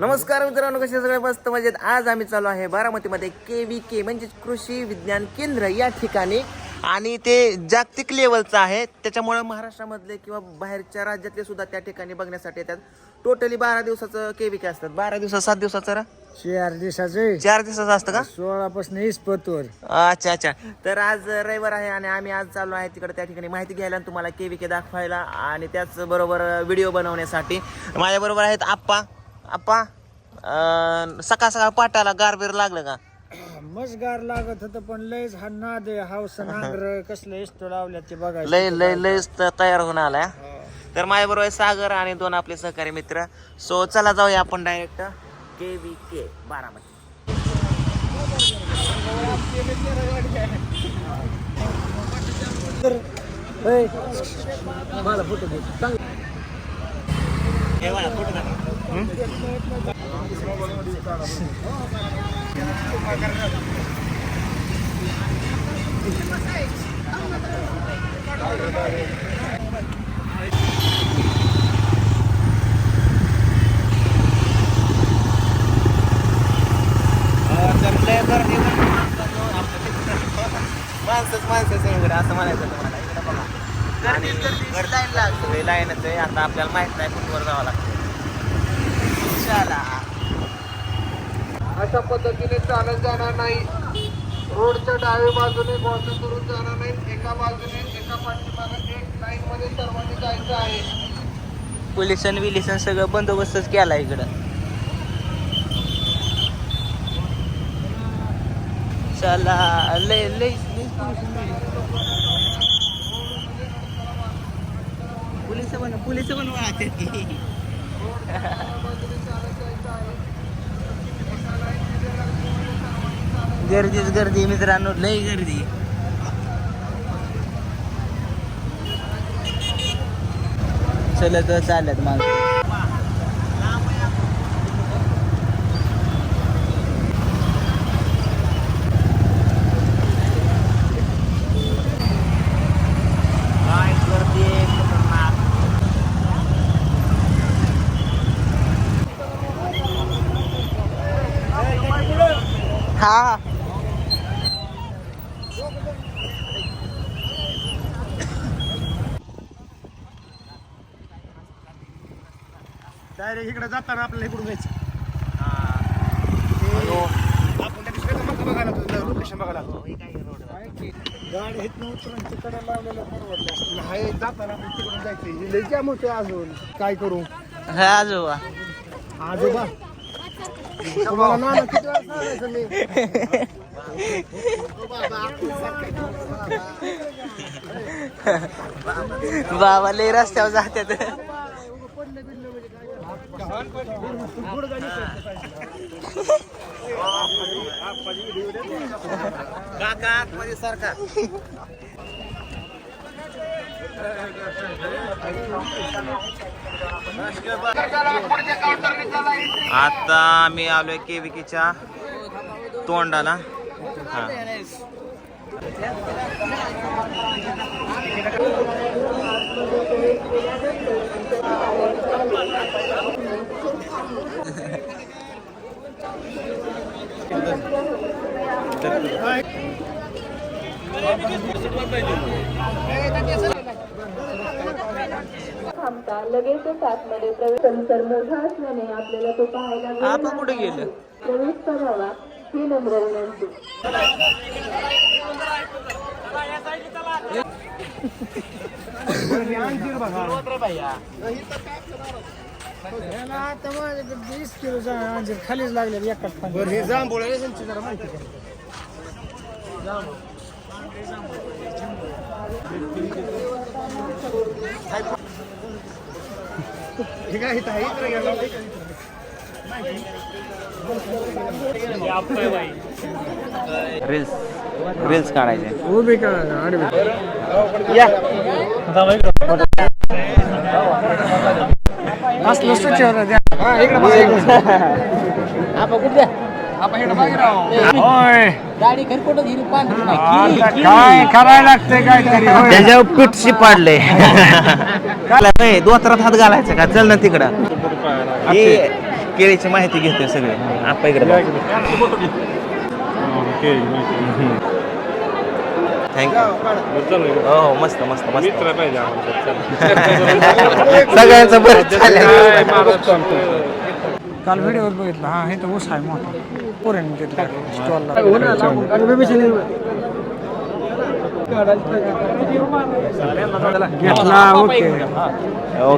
नमस्कार मित्रांनो कसे सगळे मस्त मजेत? आज आम्ही चालू आहे बारामतीमध्ये के व्ही के म्हणजे कृषी विज्ञान केंद्र या ठिकाणी. आणि ते जागतिक लेवलचं आहे. त्याच्यामुळे महाराष्ट्रामधले किंवा बाहेरच्या राज्यातले सुद्धा त्या ठिकाणी बघण्यासाठी येतात. टोटली बारा दिवसाचं के व्ही के असतात. बारा दिवसात सात दिवसाचं? चार दिवसाचे चार दिवसाचं असतं का? सोळा पासून इस्पतवर अच्छा अच्छा. तर आज रविवार आहे आणि आम्ही आज चालू आहे तिकडे त्या ठिकाणी माहिती घ्यायला आणि तुम्हाला के व्ही के दाखवायला आणि त्याचबरोबर व्हिडिओ बनवण्यासाठी. माझ्याबरोबर आहेत आप्पा. आप्पा अं, सकाळ सकाळ पाटाला गारबीर लागलं का? मस्त गार लागत होत पण लयच हा नाद आहे, हाऊस नांगर कसलं इस्तो लावल्या ते बघायचं लय लय लय तयार होऊन आलाय. तर माझ्याबरोबर आहे सागर आणि दोन आपले सहकारी मित्र. सो चला जाऊया आपण direct K V K Baramati. ए, मला फोटो चांगलं. माणसंच माणसंच इकडे असं म्हणायचं तुम्हाला इकडे बघा. आणि गर्दी सगळी लाईनच आहे. आता आपल्याला माहीत नाही कुठवर जावं लागतं. चला अशा पद्धतीने चालत जाणार नाही. रोडच्या डाव्या बाजूने क्रॉसिंग करून जाणार नाही. एका बाजूने एका पाठीमागे एक लाईन मध्ये सर्वांनी जायचं आहे. पोलिसन विलिसन सगळं बंदोबस्तच केला इकडं. चला लय लय पोलीस पण पोलीस वाहते गर्दीच गर्दी मित्रांनो लय गर्दी. चलत चालत मग काय गर्दी आहे खतरनाक. हा. डायरेक्ट इकडे जाताना आपल्याला इकडून जायचं. आपण त्या दिवशी बघायला लोकेशन बघायला हो, हे. काय रोड आहे? गाडी इथनं उतरून तिकडे लावलेलं परवडलं. असतं हाय जाताना आपण तिकडून जायचं. हे लय जाम होते अजून. काय करू? हा आजोबा. आजोबा? तुम्हाला नाना किती वेळा सांगायचं मी बाबा लय रस्त्यावर जातात काका आतमध्ये सारखा आता आम्ही आलोय केविकीच्या तोंडाला. हा. थांबता लगेचच आतमध्ये प्रवेश परिसर मोठा असल्याने आपल्याला तो पाहायला कुठे गेलं. प्रवेश करावा ही नम्र विनंती. वीस किलो अंजीर खालीच लागले एकाच बरं हे जांभूळ आहे त्यांची जरा माहिती घ्या. काय इथं आहे? इकडे घ्या, लावा, इकडे, इकडे. रील्स रील्स काढायचे. आडवी असलं होतं द्या. हा, इकडे बघा. होय. आता काय करायला लागतंय काहीतरी होय. त्याच्यावर पिठशी पाडले दोतरात हात घालायचं का? चल ना तिकडं. हे केळीची माहिती घेतोय सगळे. आपा इकडे थँक्यू हो मस्त मस्त मस्त. सगळ्यांचं बरं काल व्हिडिओवर बघितलं. हा हे तर ऊस आहे मोठा. पोरेन स्टॉलला. घेतला ओके.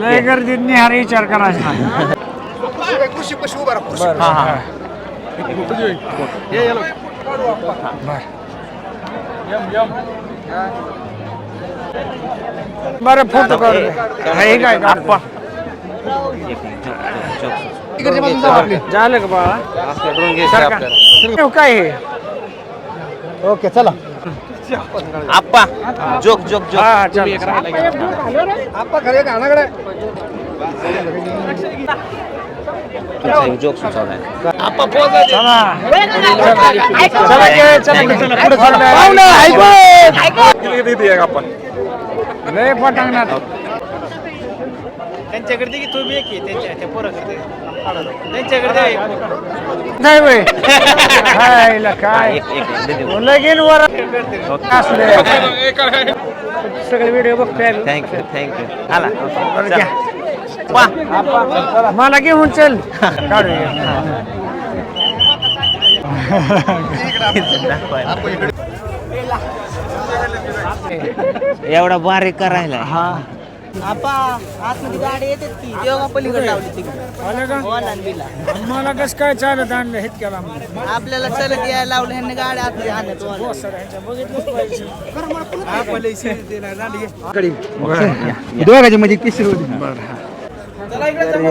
लय गर्दीत निहार विचार करायचा नाही. हा हा. बरं. फोटो काढू. हे काय आप्पा झालं का बाळा ठेव काय हे ओके चला आप्पा जोक जोक जोक हा चालेल जोक सुचवलाय चला चला के चला चला पुढे पाहुणं, ऐकू. लय पटांगणात त्यांच्याकडे की तुम्ही एक त्यांच्या त्या पोराकडे त्यांच्याकडे नाही वय हायला काय. लगीन वर असले. सगळे व्हिडिओ बघतोय थँक्यू थँक्यू आला. वा. मला घेऊन चल. काढूया एवढा बारीक करायला. हा. आपा आतमध्ये गाडी येतात की. जेव्हा पलीकडे लावली तिकडे आलं का? ओलांडीला मला कसं काय चालत आणलं हेच केला आपल्याला चलत यायला लावलं ह्यांनी गाडी आतमध्ये आणत दोघांची म्हणजे तिसरी होती.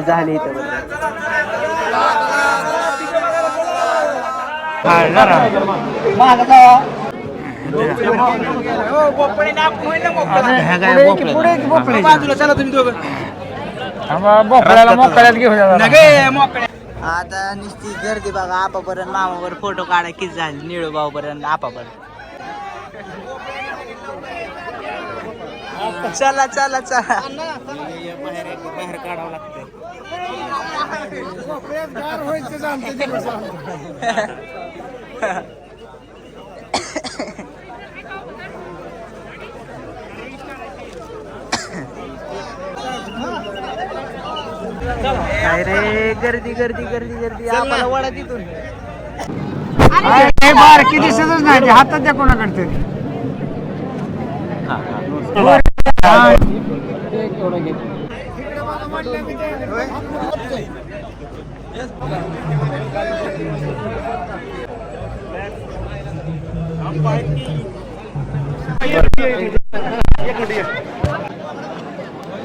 झाली इथं. आता नुसती गर्दी बघा आपापर्यंत मामावर फोटो काढा किती झाली? निळू भाऊपर्यंत आपापर्यंत. चला चला चला. बाहेर काढावं लागतंय काय रे? गर्दी गर्दी गर्दी गर्दी. आम्हाला वडा तिथून. हे बारकी दिसतच नाही. ते हातात द्या कोणाकडे तरी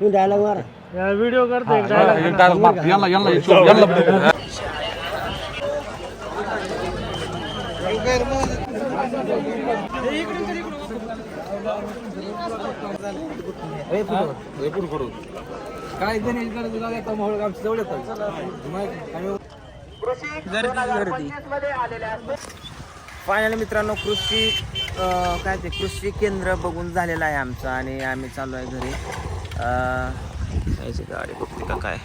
धन्यवाद धन्यवाद थँक्यू व्हिडिओ करतोय गर्दी फायनली मित्रांनो कृषी काय ते कृषी केंद्र बघून झालेलं आहे आमचं आणि आम्ही चालू आहे घरी. याची गाडी बघते का काय.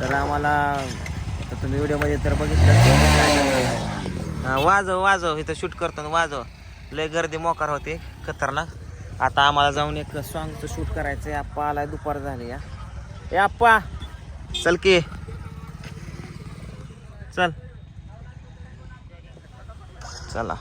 तर आम्हाला तुम्ही व्हिडिओमध्ये तर बघितलं. वाजव वाजव इथं शूट करताना वाजव. लय गर्दी मोकार होते खतरनाक. आता आम्हाला जाऊन एक सॉंगचं शूट करायचं आहे आप्पा आलाय दुपार झाली या. ए आप्पा! चल की. चल. चला.